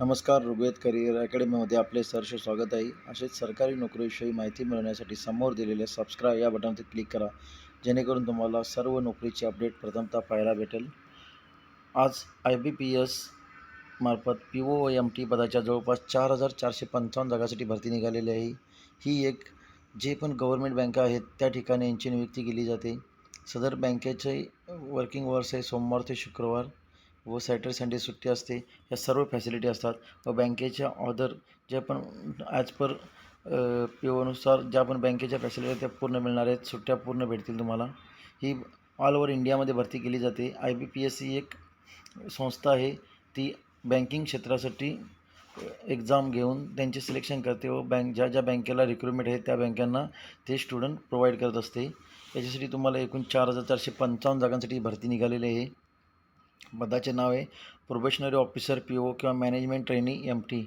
नमस्कार ऋग्वेद करिअर अकॅडमीमध्ये आपले सहर्ष स्वागत आहे. असेच सरकारी नोकरीविषयी माहिती मिळवण्यासाठी समोर दिलेल्या सबस्क्राईब या बटनवर क्लिक करा जेणेकरून तुम्हाला सर्व नोकरीची अपडेट प्रथमतः पाहायला भेटेल. आज आय बी पी एस मार्फत पी ओ व एम टी पदाच्या जवळपास चार हजार चारशे पंचावन्न जागासाठी भरती निघालेली आहे. ही एक जे पण गव्हर्मेंट बँका आहेत त्या ठिकाणी यांची नियुक्ती केली जाते. सदर बँकेचे वर्किंग वर्स आहे सोमवार ते शुक्रवार व सॅटर्डे संडे सुट्टी असते. या सर्व फॅसिलिटी असतात. व बँकेच्या ऑदर ज्या पण ॲज पर पी ओनुसार ज्या पण बँकेच्या फॅसिलिटी त्या पूर्ण मिळणार आहेत. सुट्ट्या पूर्ण भेटतील तुम्हाला. ही ऑल ओव्हर इंडियामध्ये भरती केली जाते. आय बी पी एस ही एक संस्था आहे. ती बँकिंग क्षेत्रासाठी एक्झाम घेऊन त्यांचे सिलेक्शन करते व बँक ज्या ज्या बँकेला रिक्रुटमेंट आहे त्या बँकांना ते स्टुडंट प्रोव्हाइड करत असते. याच्यासाठी तुम्हाला एकूण चार हजार चारशे पंचावन्न जागांसाठी भरती निघालेली आहे. पदाचे नाव आहे. प्रोबेशनरी ऑफिसर पी ओ किंवा मॅनेजमेंट ट्रेनी एम टी.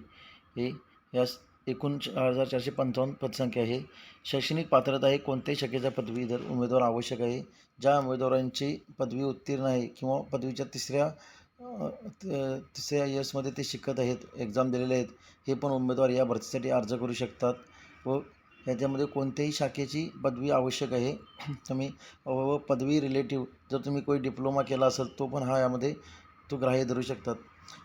हे यास एकूण चार हजार चारशे पंचावन्न पदसंख्या आहे. शैक्षणिक पात्रता आहे कोणत्याही शाखेचा पदवीधर उमेदवार आवश्यक आहे. ज्या उमेदवारांची पदवी उत्तीर्ण आहे किंवा पदवीच्या तिसऱ्या तिसऱ्या इयर्समध्ये ते शिकत आहेत एक्झाम दिलेले आहेत हे पण उमेदवार या भरतीसाठी अर्ज करू शकतात व याच्यामध्ये कोणत्याही शाखेची पदवी आवश्यक आहे. तुम्ही व पदवी रिलेटिव्ह जर तुम्ही कोई डिप्लोमा केला असेल तो पण हा यामध्ये तो ग्राह्य धरू शकतात.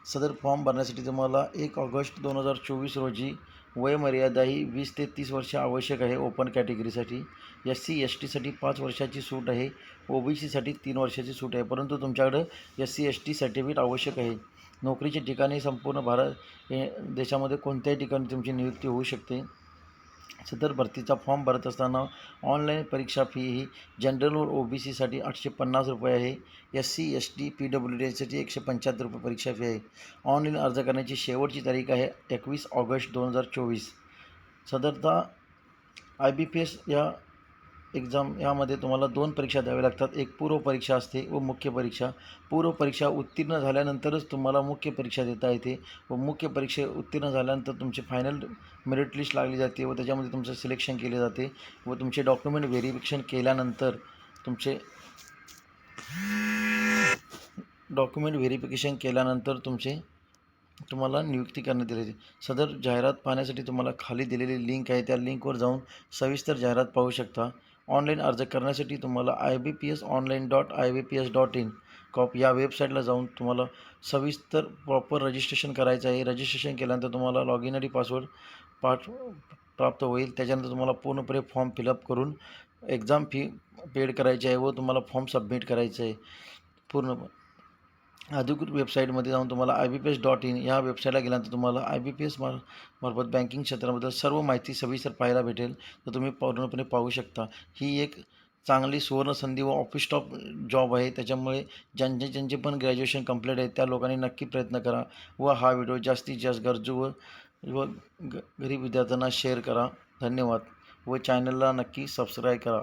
सदर फॉर्म भरण्यासाठी तुम्हाला एक ऑगस्ट दोन हजार चोवीस रोजी वयमर्यादा ही वीस ते तीस वर्ष आवश्यक आहे ओपन कॅटेगरीसाठी एस सी एस टीसाठी पाच वर्षाची सूट आहे. ओ बी सीसाठी तीन वर्षाची सूट आहे. परंतु तुमच्याकडं S C S T certificate आवश्यक आहे. नोकरीचे ठिकाणी संपूर्ण भारत देशामध्ये कोणत्याही ठिकाणी तुमची नियुक्ती होऊ शकते. सदर भरतीचा फॉर्म भरत असताना ऑनलाईन परीक्षा फी ही जनरल व ओ बी सीसाठी आठशे पन्नास रुपये आहे. S C S T P W डीसाठी एकशे पंच्याहत्तर रुपये परीक्षा फी आहे. ऑनलाईन अर्ज करण्याची शेवटची तारीख आहे एकवीस ऑगस्ट दोन हजार चोवीस. सदरता आय बी पी एस या एक्झाम यामध्ये तुम्हाला दोन परीक्षा द्याव्या लागतात. एक पूर्व परीक्षा असते व मुख्य परीक्षा. पूर्व परीक्षा उत्तीर्ण झाल्यानंतरच तुम्हाला मुख्य परीक्षा देता येते व मुख्य परीक्षे उत्तीर्ण झाल्यानंतर तुमची फायनल मेरिट लिस्ट लागली जाते व त्याच्यामध्ये तुमचं सिलेक्शन केले जाते व तुमचे डॉक्युमेंट व्हेरिफिकेशन केल्यानंतर तुमचे डॉक्युमेंट व्हेरिफिकेशन केल्यानंतर तुमचे तुम्हाला नियुक्ती करण्यात येते. सदर जाहिरात पाहण्यासाठी तुम्हाला खाली दिलेली लिंक आहे. त्या लिंकवर जाऊन सविस्तर जाहिरात पाहू शकता. ऑनलाईन अर्ज करण्यासाठी तुम्हाला I B P S online dot I B P S dot in COP या वेबसाईटला जाऊन तुम्हाला सविस्तर प्रॉपर रजिस्ट्रेशन करायचं आहे. रजिस्ट्रेशन केल्यानंतर तुम्हाला लॉग इन आणि पासवर्ड पाठ प्राप्त होईल. त्याच्यानंतर तुम्हाला पूर्णपणे फॉर्म फिलअप करून एक्झाम फी पेड करायची आहे व तुम्हाला फॉर्म सबमिट करायचं आहे. पूर्ण अधिकृत वेबसाईटमध्ये जाऊन तुम्हाला I B P S dot in या वेबसाईटला गेल्यानंतर तुम्हाला आय बी पी एस मार मार्फत बँकिंग क्षेत्राबद्दल सर्व माहिती सविस्तर पाहायला भेटेल. तर तुम्ही पूर्णपणे पाहू शकता. ही एक चांगली सुवर्णसंधी व ऑफिस स्टॉप जॉब आहे. त्याच्यामुळे ज्यांचे ज्यांचे पण ग्रॅज्युएशन कंप्लीट आहे त्या लोकांनी नक्की प्रयत्न करा व हा व्हिडिओ जास्तीत जास्त गरजू व व ग गरीब विद्यार्थ्यांना शेअर करा. धन्यवाद. व चॅनलला नक्की सबस्क्राईब करा.